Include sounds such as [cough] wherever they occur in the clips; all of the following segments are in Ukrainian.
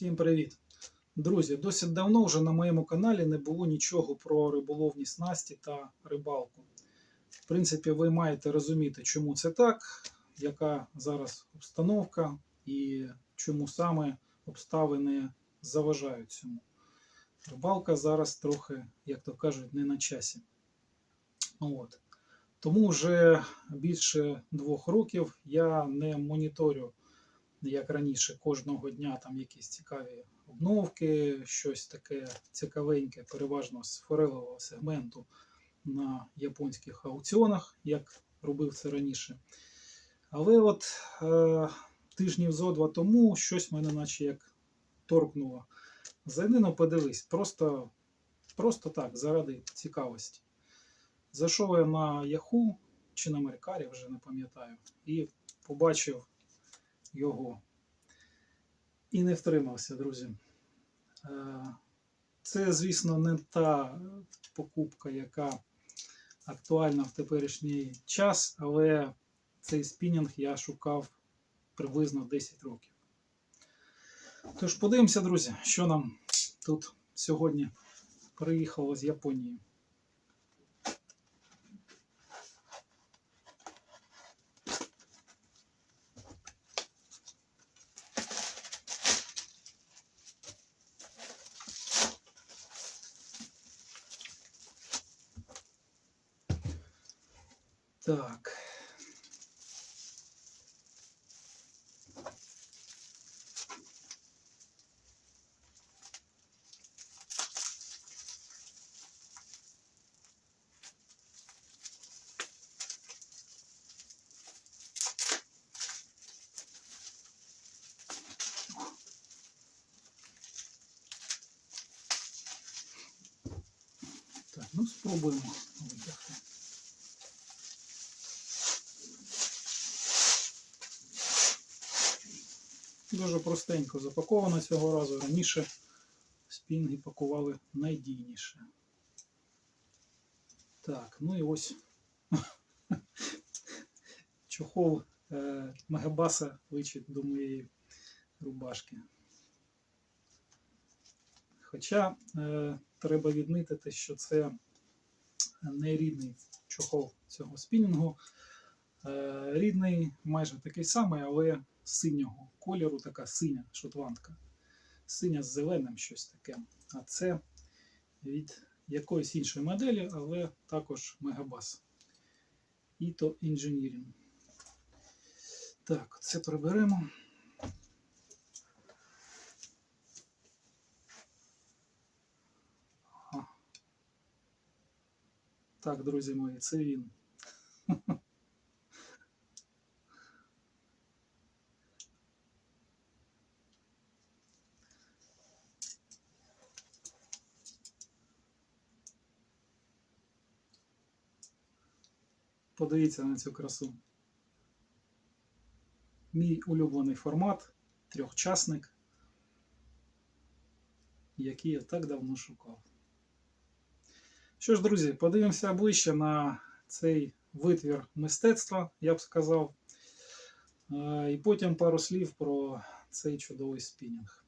Всім привіт! Друзі, досить давно вже на моєму каналі не було нічого про риболовні снасті та рибалку. В принципі, ви маєте розуміти, чому це так, яка зараз обстановка і чому саме обставини заважають цьому. Рибалка зараз трохи, як то кажуть, не на часі. От. Тому вже більше двох років я не моніторю як раніше, кожного дня там якісь цікаві обновки, щось таке цікавеньке, переважно з форелевого сегменту на японських аукціонах, як робив це раніше. Але от е, тижнів зо два тому щось мене наче як торкнуло. Зайди, ну подивись, просто, просто так, заради цікавості. Зайшов я на Яху чи на Меркарі, вже не пам'ятаю, і побачив його. І не втримався, друзі. Е, Це, звісно, не та покупка, яка актуальна в теперішній час, але цей спінінг я шукав приблизно 10 років. Тож подивимося, друзі, що нам тут сьогодні приїхало з Японії. Так. Так, ну спробуємо Дуже простенько запаковано цього разу. Раніше спінги пакували найдійніше. Так, ну і ось [laughs] чохол е, Мегабаса личить до моєї рубашки. Хоча е, треба відмітити, що це не рідний чохол цього спінінгу. Е, рідний майже такий самий, але синього кольору, така синя шотландка. Синя з зеленим щось таке. А це від якоїсь іншої моделі, але також Мегабас. Ito Engineering. Так, це приберемо. Так, друзі мої, це він. Подивіться на цю красу. Мій улюблений формат, трьохчасник, який я так давно шукав. Що ж, друзі, подивимося ближче на цей витвір мистецтва, я б сказав. Е, І потім пару слів про цей чудовий спінінг.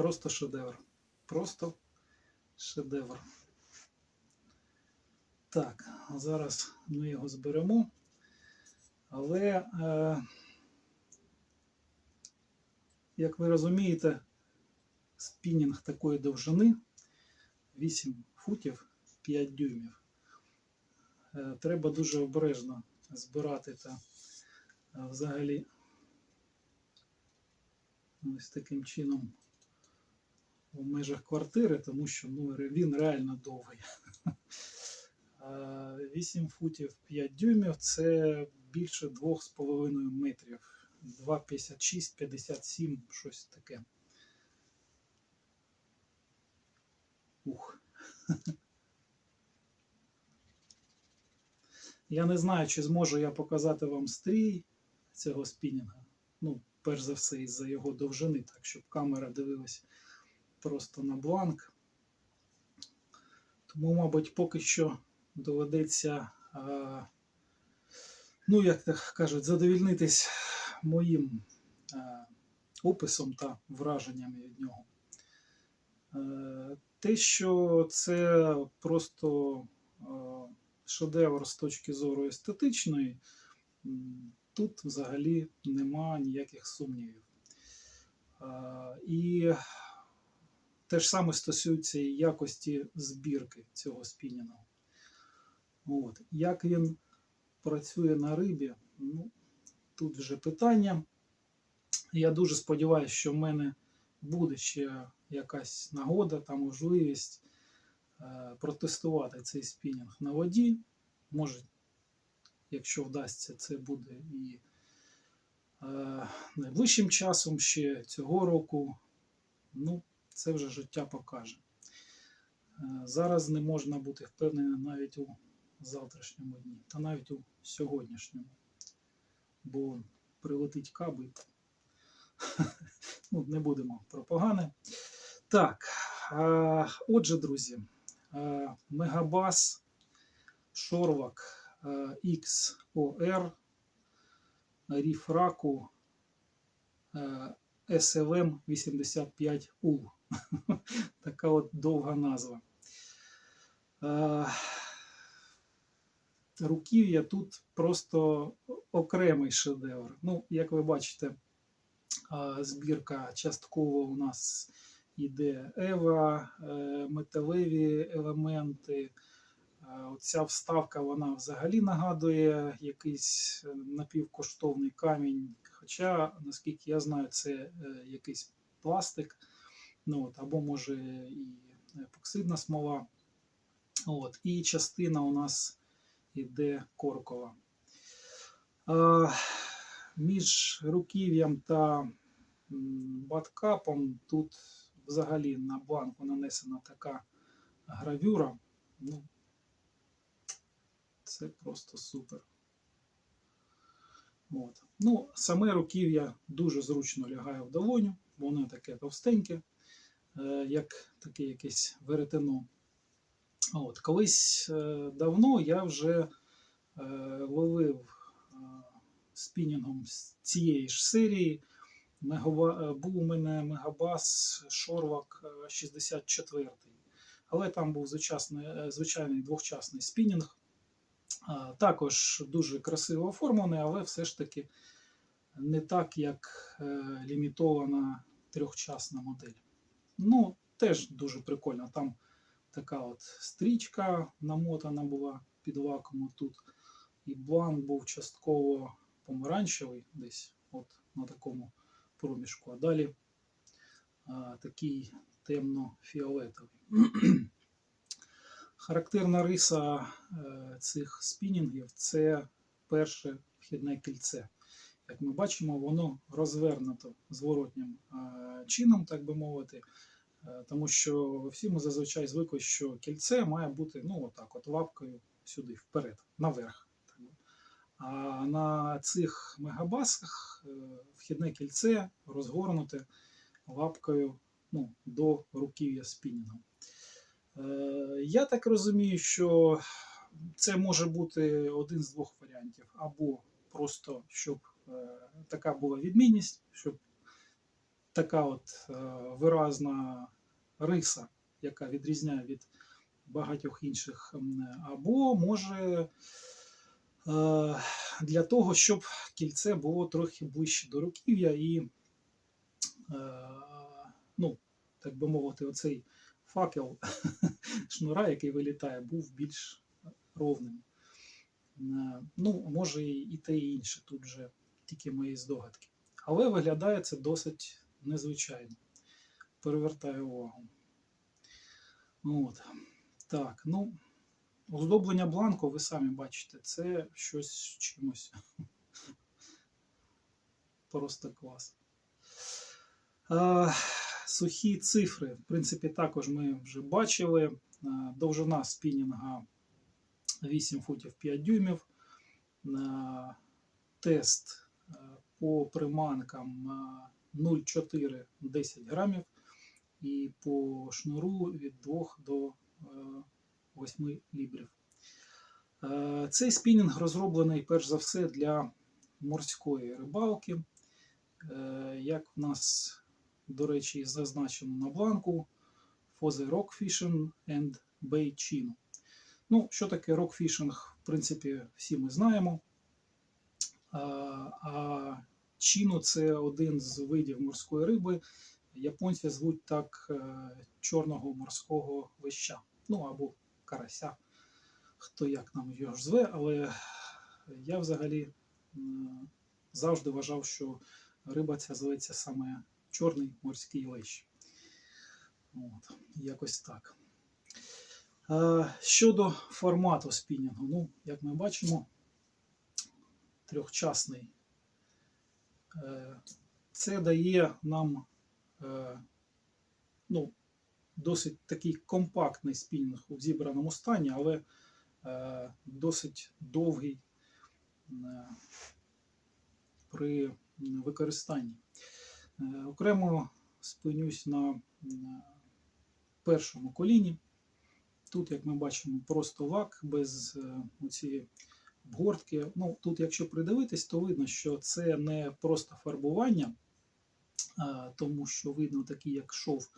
Просто шедевр. Просто шедевр. Так, зараз ми його зберемо. Але, е, як ви розумієте, спінінг такої довжини 8 футів 5 дюймів. Е, треба дуже обережно збирати та е, взагалі ось таким чином у межах квартири, тому що ну, він реально довгий. [laughs] Е, 8 футів 5 дюймів це більше 2,5 метрів. 2,56, 57, щось таке. Ух. [laughs] Я не знаю, чи зможу я показати вам стрій цього спінінга. Ну, перш за все, із-за його довжини, так щоб камера дивилась просто на бланк. Тому, мабуть, поки що доведеться, ну, як так кажуть, задовільнитись моїм описом та враженнями від нього. Е, Те, що це просто е, шедевр з точки зору естетичної, тут взагалі нема ніяких сумнівів. Е, І те ж саме стосується і якості збірки цього спінінгу. От. Як він працює на рибі, ну, тут вже питання. Я дуже сподіваюся, що в мене буде ще якась нагода та можливість е, протестувати цей спінінг на воді. Може, якщо вдасться, це буде і е, найближчим часом ще цього року. Ну, це вже життя покаже. Е, Зараз не можна бути впевненим навіть у завтрашньому дні, та навіть у сьогоднішньому. Бо прилетить кабель. [laughs] Ну, не будемо про погане. Так, отже, друзі, Мегабас Шорвак XOR Ріфраку SLM 85 U. [laughs] Така от довга назва. Руків'я тут просто окремий шедевр. Ну, як ви бачите, збірка частково у нас іде Ева, е, металеві елементи. Оця вставка вона взагалі нагадує якийсь е, напівкоштовний камінь. Хоча, наскільки я знаю, це е, якийсь пластик, ну, от, або може і епоксидна смола. От, і частина у нас іде коркова. А, між руків'ям та баткапом тут взагалі на бланку нанесена така гравюра. Ну, це просто супер. От. Ну, саме руків'я дуже зручно лягає в долоню, воно таке товстеньке, як таке якесь веретено. От. Колись е, давно я вже е, ловив е, спінінгом з цієї ж серії. Е, був у мене Мегабас Шорвак е, 64. Але там був звичайний, е, звичайний двохчасний спінінг. Також дуже красиво оформлений, але все ж таки не так, як е, лімітована трьохчасна модель. Ну, теж дуже прикольно. Там така от стрічка намотана була під вакууму тут. І бланк був частково помаранчевий, десь от на такому проміжку. А далі а, такий темно-фіолетовий. [clears throat] Характерна риса е, цих спінінгів це перше вхідне кільце. Як ми бачимо, воно розвернуто зворотнім е, чином, так би мовити. Е, Тому що всі ми зазвичай звикли, що кільце має бути ну, отак, от лапкою сюди, вперед, наверх. А на цих мегабасах е, вхідне кільце розгорнуте лапкою ну, до руків'я спінінгу. Е, Я так розумію, що це може бути один з двох варіантів. Або просто щоб така була відмінність, щоб така от е, виразна риса, яка відрізняє від багатьох інших, або може е, для того, щоб кільце було трохи ближче до руків'я і, е, ну, так би мовити, оцей факел [laughs] шнура, який вилітає, був більш ровним. Е, Ну, може і те, і інше, тут вже тільки мої здогадки. Але виглядає це досить незвичайно. Перевертаю увагу. От. Так, ну, оздоблення бланку, ви самі бачите, це щось з чимось. [laughs] Просто клас. Е, Сухі цифри, в принципі, також ми вже бачили. Довжина спінінга 8 футів 5 дюймів. Тест по приманкам е, 0,4 10 грамів. І по шнуру від 2 до е, 8 лібрів. Е, Цей спінінг розроблений перш за все для морської рибалки. Е, Як в нас, до речі, зазначено на бланку, for the rock fishing and bait chino. Ну, що таке рокфішинг, в принципі, всі ми знаємо. А, чіно це один з видів морської риби. Японці звуть так е, чорного морського леща. Ну або карася, хто як нам його ж зве, але я взагалі завжди вважав, що риба ця зветься саме чорний морський лещ. От, якось так. Е, Щодо формату спінінгу, ну, як ми бачимо, трьохчасний. Е, Це дає нам е, ну, досить такий компактний спінінг у зібраному стані, але е, досить довгий при використанні. Окремо спинюсь на, першому коліні. Тут, як ми бачимо, просто лак без цієї обгортки. Ну, тут, якщо придивитись, то видно, що це не просто фарбування, тому що видно такий, як шов,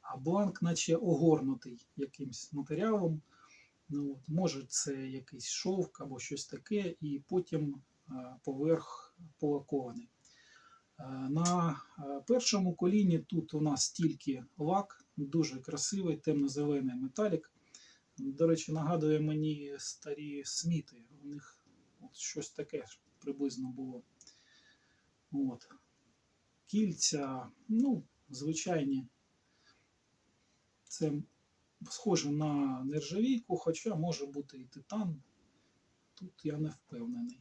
а бланк, наче огорнутий якимсь матеріалом. Ну, от, може, це якийсь шовк або щось таке, і потім поверх полакований. На першому коліні тут у нас тільки лак, дуже красивий, темно-зелений металік. До речі, нагадує мені старі сміти. У них щось таке приблизно було. От. Кільця, ну, звичайні. Це схоже на нержавійку, хоча може бути і титан. Тут я не впевнений.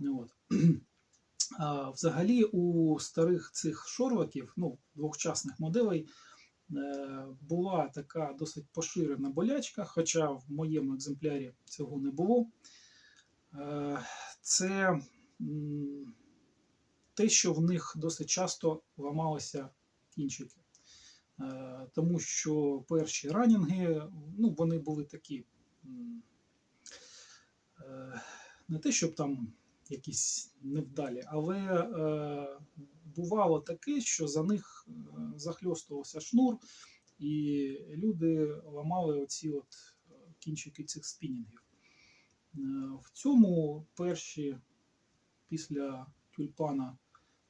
От. [clears throat] А взагалі у старих цих шорваків, ну, двохчасних моделей, е, була така досить поширена болячка, хоча в моєму екземплярі цього не було. Е, Це те, що в них досить часто ламалися кінчики. Е, Тому що перші ранінги, ну, вони були такі. е, Не те, щоб там якісь невдалі, але бувало таке, що за них захльостувався шнур, і люди ламали оці от кінчики цих спінінгів. Е, В цьому перші після тюльпана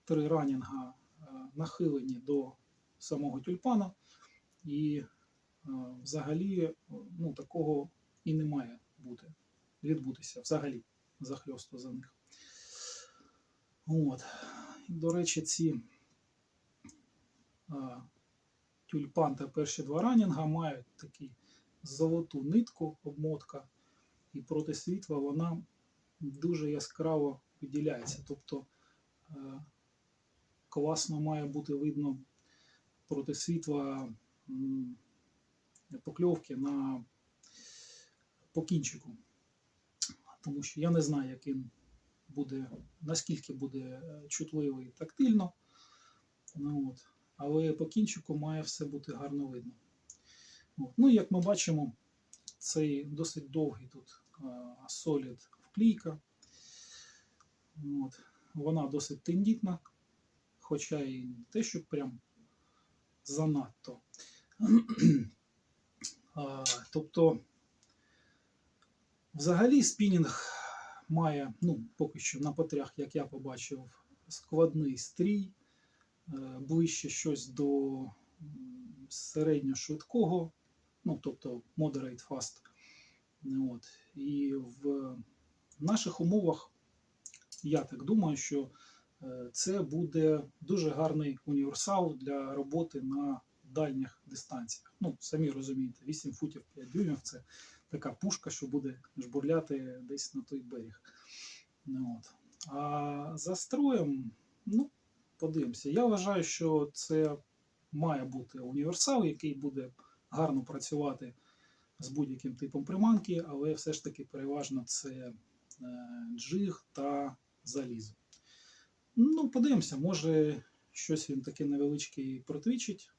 три ранінга е, нахилені до самого тюльпана, і е, взагалі ну, такого і не має бути, відбутися взагалі захльосту за них. От. До речі, ці а, тюльпан та перші два ранінга мають таку золоту нитку, обмотка, і проти світла вона дуже яскраво виділяється. Тобто е, класно має бути видно проти світла покльовки на по кінчику. Тому що я не знаю, як він буде, наскільки буде е, чутливий тактильно. Ну, от. Але по кінчику має все бути гарно видно. От. Ну, як ми бачимо, цей досить довгий тут Solid вклійка. От. Вона досить тендітна, хоча і не те, що прям занадто. [clears throat] А, тобто, взагалі, спінінг має, ну, поки що на потрях, як я побачив, складний стрій, е, ближче щось до середньошвидкого, ну, тобто moderate fast. От. І в наших умовах я так думаю, що е, це буде дуже гарний універсал для роботи на дальніх дистанціях. Ну, самі розумієте, 8 футів 5 дюймів це така пушка, що буде жбурляти десь на той берег. От. А за строєм, ну, подивимося. Я вважаю, що це має бути універсал, який буде гарно працювати з будь-яким типом приманки, але все ж таки переважно це е, джиг та залізо. Ну, подивимося, може щось він таке невеличке і протвічить,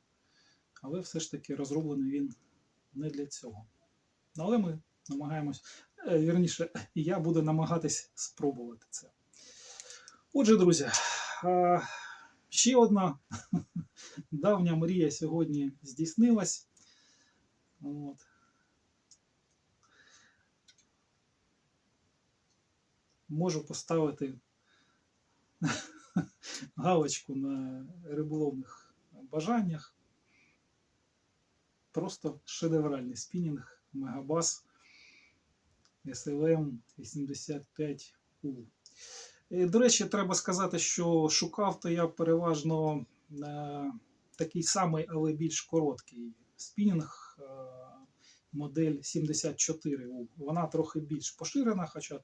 але все ж таки розроблений він не для цього. Але ми намагаємось, е, вірніше, [laughs] я буду намагатись спробувати це. Отже, друзі, ще одна [laughs] давня мрія сьогодні здійснилась. От. Можу поставити [laughs] галочку на риболовних бажаннях. Просто шедевральний спінінг Мегабас SLM 85U. Е, До речі, треба сказати, що шукав то я переважно е, такий самий, але більш короткий спінінг е, модель 74U. Вона трохи більш поширена, хоча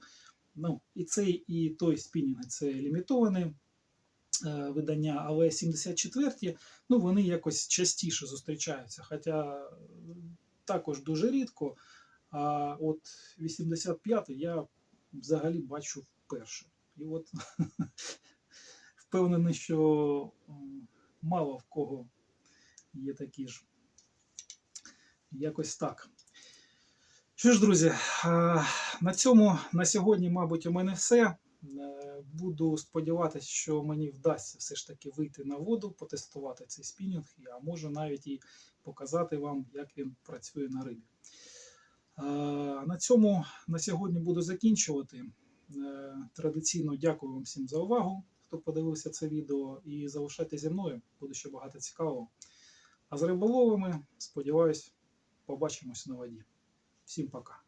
ну, і цей, і той спінінг це лімітоване е, видання, але 74 ну, вони якось частіше зустрічаються. Хоча е, також дуже рідко. А от 85-й я взагалі бачу вперше. І от [laughs] впевнений, що мало в кого є такі ж. Якось так. Що ж, друзі, на цьому на сьогодні, мабуть, у мене все. Е, Буду сподіватися, що мені вдасться все ж таки вийти на воду, потестувати цей спінінг, а може навіть і показати вам, як він працює на рибі. На цьому на сьогодні буду закінчувати. Е, Традиційно дякую вам всім за увагу, хто подивився це відео, і залишайтеся зі мною, буде ще багато цікавого. А з риболовами, сподіваюсь, побачимось на воді. Всім пока.